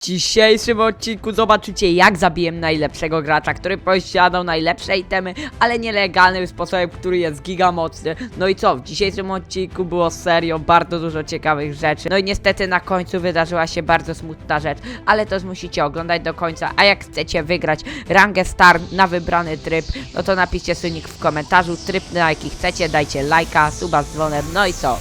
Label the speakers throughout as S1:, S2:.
S1: W dzisiejszym odcinku zobaczycie jak zabiłem najlepszego gracza, który posiadał najlepsze itemy, ale nielegalnym sposobem, który jest giga mocny. No i co, w dzisiejszym odcinku było serio bardzo dużo ciekawych rzeczy. No i niestety na końcu wydarzyła się bardzo smutna rzecz, ale to musicie oglądać do końca, a jak chcecie wygrać rangę star na wybrany tryb, no to napiszcie sunik w komentarzu, tryb na jaki chcecie, dajcie lajka, suba z dzwonem, no i co?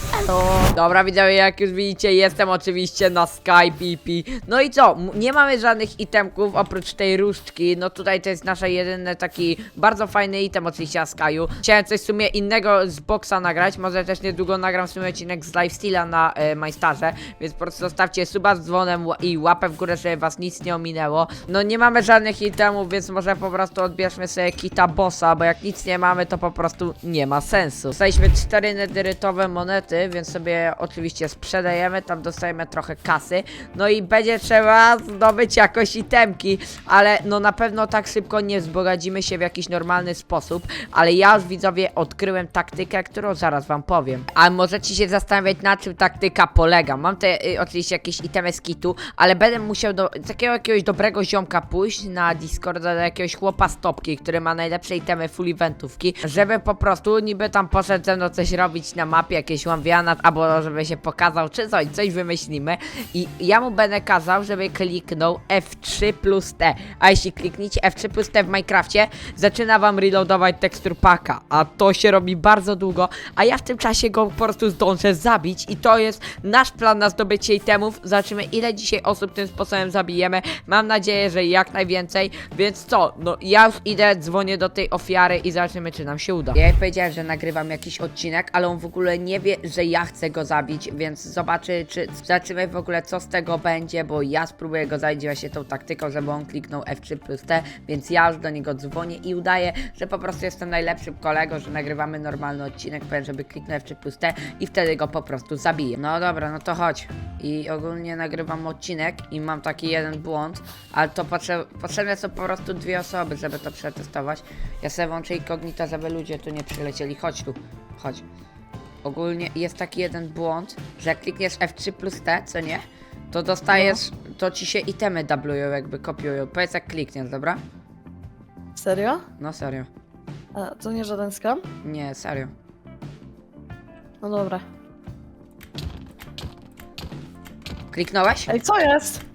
S1: Dobra widzowie, jak już widzicie, jestem oczywiście na Skype. No i co? Nie mamy żadnych itemków oprócz tej różdżki. No tutaj to jest nasza jedyny taki bardzo fajny item oczywiście na Skyu. Chciałem coś w sumie innego z boxa nagrać. Może też niedługo nagram w sumie odcinek z Lifesteala na e, Majstarze. Więc po prostu zostawcie suba z dzwonem i łapę w górę, żeby was nic nie ominęło. No nie mamy żadnych itemów, więc może po prostu odbierzmy sobie kita bossa, bo jak nic nie mamy, to po prostu nie ma sensu. Dostaliśmy cztery nederytowe monety, więc sobie oczywiście sprzedajemy, tam dostajemy trochę kasy. No i będzie trzeba zdobyć jakoś itemki, ale no na pewno tak szybko nie wzbogacimy się w jakiś normalny sposób, ale ja już widzowie odkryłem taktykę, którą zaraz wam powiem. A możecie się zastanawiać na czym taktyka polega. Mam te y, oczywiście jakieś itemy z kitu, ale będę musiał do takiego jakiegoś dobrego ziomka pójść na Discorda do jakiegoś chłopa z topki, który ma najlepsze itemy full eventówki, żeby po prostu niby tam poszedł ze mną coś robić na mapie, jakieś łamwianat, albo żeby się pokazał, czy coś, coś wymyślimy. I ja mu będę kazał, żeby kliknął F3 plus T, a jeśli klikniecie F3 plus T w Minecrafcie, zaczyna wam reloadować tekstur paka, a to się robi bardzo długo, a ja w tym czasie go po prostu zdążę zabić. I to jest nasz plan na zdobycie itemów, zobaczymy ile dzisiaj osób tym sposobem zabijemy, mam nadzieję, że jak najwięcej, więc co, no ja już idę, dzwonię do tej ofiary i zobaczymy czy nam się uda. Ja jej powiedziałem, że nagrywam jakiś odcinek, ale on w ogóle nie wie, że ja chcę go zabić, więc zobaczy, czy zobaczymy w ogóle co z tego będzie, bo ja spróbuję go zabić właśnie tą taktyką, żeby on kliknął F3 plus T, więc ja już do niego dzwonię i udaję, że po prostu jestem najlepszym kolegą, że nagrywamy normalny odcinek, powiem, żeby kliknął F3 plus T i wtedy go po prostu zabiję. No dobra, no to chodź. I ogólnie nagrywam odcinek i mam taki jeden błąd, ale to potrze potrzebne są po prostu dwie osoby, żeby to przetestować. Ja sobie włączę incognito, żeby ludzie tu nie przylecieli. Chodź tu, chodź. Ogólnie jest taki jeden błąd, że jak klikniesz F3 plus T, co nie? To dostajesz, to ci się itemy dublują, jakby kopiują. Powiedz jak klikniesz, dobra?
S2: Serio?
S1: No serio.
S2: A, to nie żaden skam?
S1: Nie, serio.
S2: No dobra.
S1: Kliknąłeś?
S2: Ej, co jest?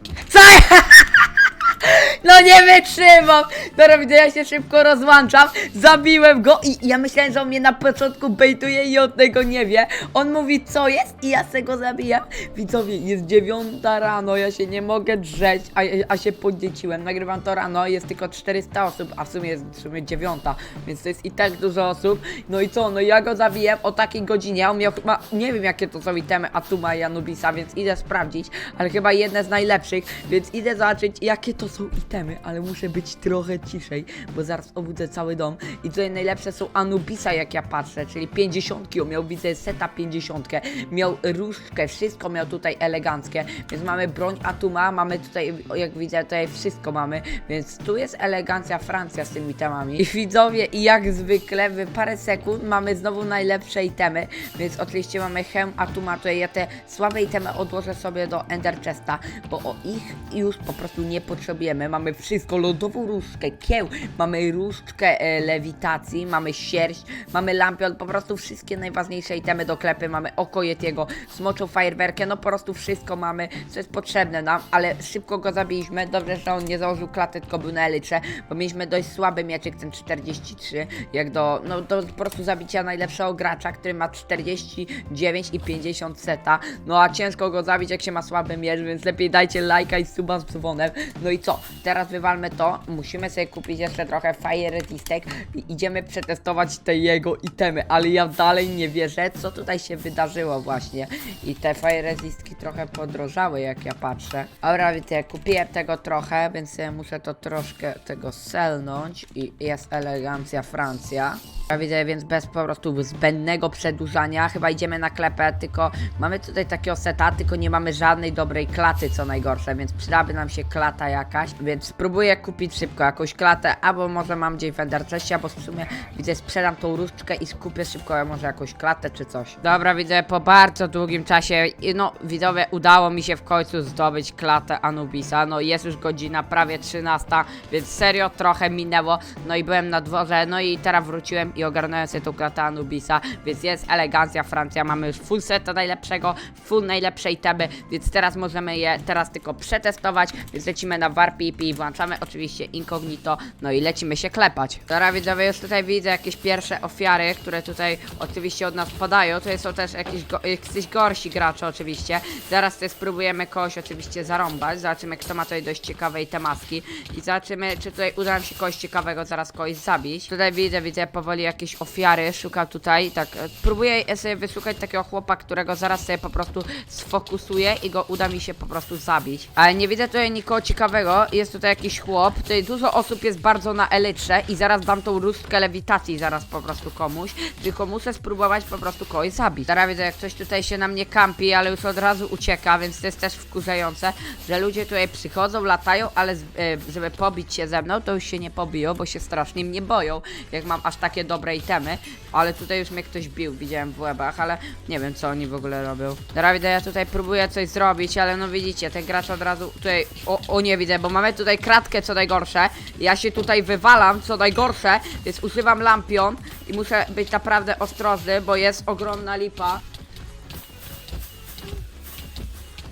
S1: No nie wytrzymam! Dobra, widzę, ja się szybko rozłączam. Zabiłem go i ja myślałem, że on mnie na początku bejtuje i od tego nie wie. On mówi, co jest i ja se go zabijam. Widzowie, jest dziewiąta rano, ja się nie mogę drzeć, a, a się podzieciłem. Nagrywam to rano, jest tylko 400 osób, a w sumie jest w sumie dziewiąta, więc to jest i tak dużo osób. No i co, no ja go zabiję o takiej godzinie, on miał chyba, nie wiem jakie to są itemy Atuma i Anubisa, więc idę sprawdzić, ale chyba jedne z najlepszych, więc idę zobaczyć jakie to są itemy, ale muszę być trochę ciszej, bo zaraz obudzę cały dom. I tutaj najlepsze są Anubisa, jak ja patrzę, czyli 50. On miał, widzę, seta 50. Miał różdżkę, wszystko miał tutaj eleganckie. Więc mamy broń Atuma, mamy tutaj, jak widzę, tutaj wszystko mamy. Więc tu jest elegancja Francja z tymi temami. I widzowie, i jak zwykle, w parę sekund mamy znowu najlepsze itemy. Więc oczywiście mamy hełm Atuma, tutaj ja te słabe itemy odłożę sobie do Ender Chesta, bo o ich już po prostu nie potrzebujemy. Mamy wszystko, lodową różdżkę, kieł, mamy różdżkę e, lewitacji, mamy sierść, mamy lampion, po prostu wszystkie najważniejsze itemy do klepy, mamy oko Yetiego, smoczą fajerwerkę, no po prostu wszystko mamy, co jest potrzebne nam, ale szybko go zabiliśmy, dobrze, że on nie założył klaty, tylko był na elytrze, bo mieliśmy dość słaby mieczyk, ten 43, jak do, no do po prostu zabicia najlepszego gracza, który ma 49 i 50 seta, no a ciężko go zabić, jak się ma słaby miecz, więc lepiej dajcie lajka i suba z dzwonem, no i co, teraz wywalmy to, musimy sobie kupić jeszcze trochę fire resistek i idziemy przetestować te jego itemy, ale ja dalej nie wierzę, co tutaj się wydarzyło właśnie i te fire resistki trochę podrożały, jak ja patrzę. Dobra, widzę, kupiłem tego trochę, więc muszę to troszkę tego selnąć i jest elegancja Francja. Ja widzę, więc bez po prostu zbędnego przedłużania. Chyba idziemy na klepę, tylko mamy tutaj takiego seta, tylko nie mamy żadnej dobrej klaty, co najgorsze, więc przydałaby nam się klata jakaś, więc spróbuję kupić szybko jakąś klatę, albo może mam gdzieś w Ender Chestie, albo w sumie widzę, sprzedam tą różdżkę i skupię szybko może jakąś klatę czy coś. Dobra, widzę, po bardzo długim czasie, no widzowie, udało mi się w końcu zdobyć klatę Anubisa, no jest już godzina prawie 13, więc serio trochę minęło, no i byłem na dworze, no i teraz wróciłem i ogarnąłem sobie tą klatę Anubisa, więc jest elegancja Francja, mamy już full seta najlepszego, full najlepszej teby, więc teraz możemy je teraz tylko przetestować, więc lecimy na VARPIP i włączamy oczywiście incognito, no i lecimy się klepać. Teraz widzowie, już tutaj widzę jakieś pierwsze ofiary, które tutaj oczywiście od nas podają, tutaj są też jakieś go jacyś gorsi gracze oczywiście, zaraz tutaj spróbujemy kogoś oczywiście zarąbać, zobaczymy kto ma tutaj dość ciekawej temaski i zobaczymy czy tutaj uda nam się kogoś ciekawego zaraz kogoś zabić. Tutaj widzę, widzę powoli jakieś ofiary, szukam tutaj, tak, e, próbuję sobie wysłuchać takiego chłopa, którego zaraz sobie po prostu sfokusuję i go uda mi się po prostu zabić. Ale nie widzę tutaj nikogo ciekawego, jest tutaj jakiś chłop, tutaj dużo osób jest bardzo na elytrze i zaraz dam tą różdżkę lewitacji zaraz po prostu komuś, tylko muszę spróbować po prostu kogoś zabić. Teraz widzę, jak ktoś tutaj się na mnie kampi, ale już od razu ucieka, więc to jest też wkurzające, że ludzie tutaj przychodzą, latają, ale z, e, żeby pobić się ze mną, to już się nie pobiją, bo się strasznie mnie boją, jak mam aż takie dobre itemy, ale tutaj już mnie ktoś bił, widziałem w łebach, ale nie wiem, co oni w ogóle robią. Teraz widzę, ja tutaj próbuję coś zrobić, ale no widzicie, ten gracz od razu tutaj, o, o nie widzę, bo mamy tutaj kratkę, co najgorsze, ja się tutaj wywalam, co najgorsze, więc używam lampion i muszę być naprawdę ostrożny, bo jest ogromna lipa.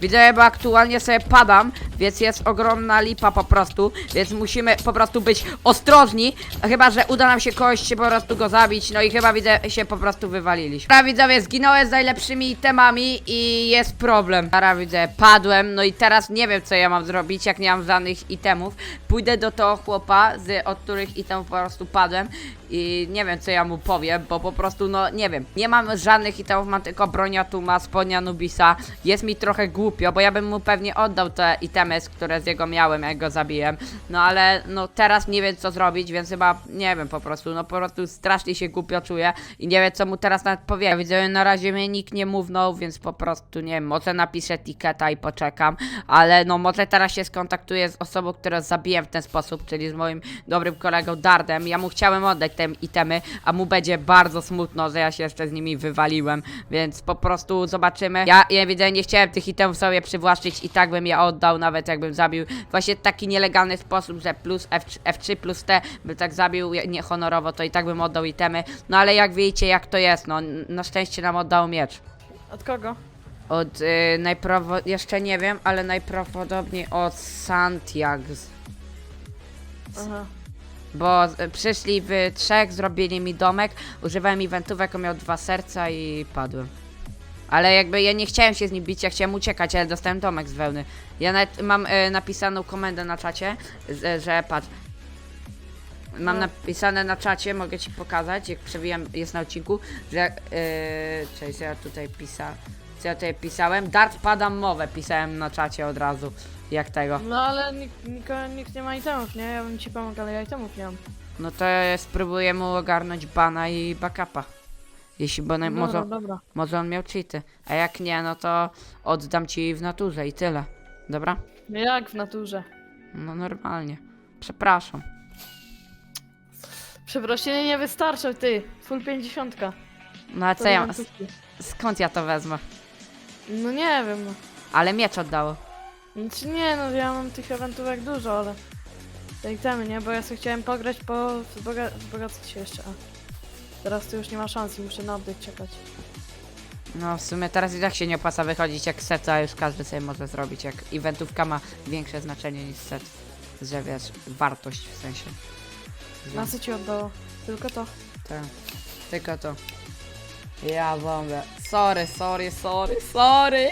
S1: Widzę, bo aktualnie sobie padam, więc jest ogromna lipa po prostu, więc musimy po prostu być ostrożni, chyba, że uda nam się kogoś się po prostu go zabić, no i chyba widzę, się po prostu wywaliliśmy. Teraz widzowie, zginąłem z najlepszymi itemami i jest problem. Teraz widzę, padłem, no i teraz nie wiem, co ja mam zrobić, jak nie mam żadnych itemów. Pójdę do tego chłopa, z, od których itemów po prostu padłem i nie wiem, co ja mu powiem, bo po prostu, no nie wiem, nie mam żadnych itemów, mam tylko bronia Tuma, spodnia Nubisa, jest mi trochę głupio, bo ja bym mu pewnie oddał te itemy, z które z jego miałem, jak go zabiłem, no ale no teraz nie wiem, co zrobić, więc chyba, nie wiem, po prostu, no po prostu strasznie się głupio czuję i nie wiem, co mu teraz nawet powiem. Widzę, na razie mnie nikt nie mównął, więc po prostu, nie wiem, może napiszę tiketa i poczekam, ale no może teraz się skontaktuję z osobą, którą zabiłem w ten sposób, czyli z moim dobrym kolegą Dardem, ja mu chciałem oddać te itemy, a mu będzie bardzo smutno, że ja się jeszcze z nimi wywaliłem, więc po prostu zobaczymy. Ja, ja widzę, nie chciałem tych itemów sobie przywłaszczyć i tak bym je oddał, nawet jakbym zabił właśnie taki nielegalny sposób, że plus F3, F3 plus T by tak zabił niehonorowo, to i tak bym oddał itemy, no ale jak wiecie, jak to jest, no na szczęście nam oddał miecz.
S2: Od kogo?
S1: Od y, najprawo... jeszcze nie wiem, ale najprawdopodobniej od Santiago.
S2: Aha.
S1: Bo y, przyszli w trzech, zrobili mi domek, używałem eventówek, on miał dwa serca i padłem. Ale jakby ja nie chciałem się z nim bić, ja chciałem uciekać, ale dostałem domek z wełny. Ja nawet mam y, napisaną komendę na czacie, z, że patrz. Mam
S2: No.
S1: napisane na czacie, mogę ci pokazać, jak przewijam, jest na odcinku, że. Yy, cześć, co ja tutaj pisałem. Co ja tutaj pisałem? Dart padam mowę, pisałem na czacie od razu. Jak tego.
S2: No ale nikt, niko- nikt nie ma itemów, nie? Ja bym ci pomógł, ale ja itemów nie mam.
S1: No to spróbuję mu ogarnąć bana i backupa. Jeśli, bo na,
S2: Dobra,
S1: może,
S2: dobra.
S1: może on miał cheaty. A jak nie, no to oddam ci w naturze i tyle. Dobra?
S2: No Jak w naturze.
S1: No normalnie. Przepraszam.
S2: Przeprosiny nie wystarczą, ty. Full 50.
S1: No a co ja, s- skąd ja to wezmę?
S2: No nie wiem, no.
S1: Ale miecz oddało.
S2: Znaczy nie, no ja mam tych eventówek dużo, ale... Itemy, nie? Bo ja sobie chciałem pograć po... Wzboga... wzbogacać się jeszcze, a... Teraz to już nie ma szans i muszę na oddech czekać.
S1: No w sumie teraz i tak się nie opłaca wychodzić jak set, a już każdy sobie może zrobić. Jak eventówka ma większe znaczenie niż set. Że wiesz, wartość w sensie.
S2: Co ci oddało? Tylko to.
S1: Tak. Tylko to. Ja bombę. Sorry, sorry, sorry, sorry.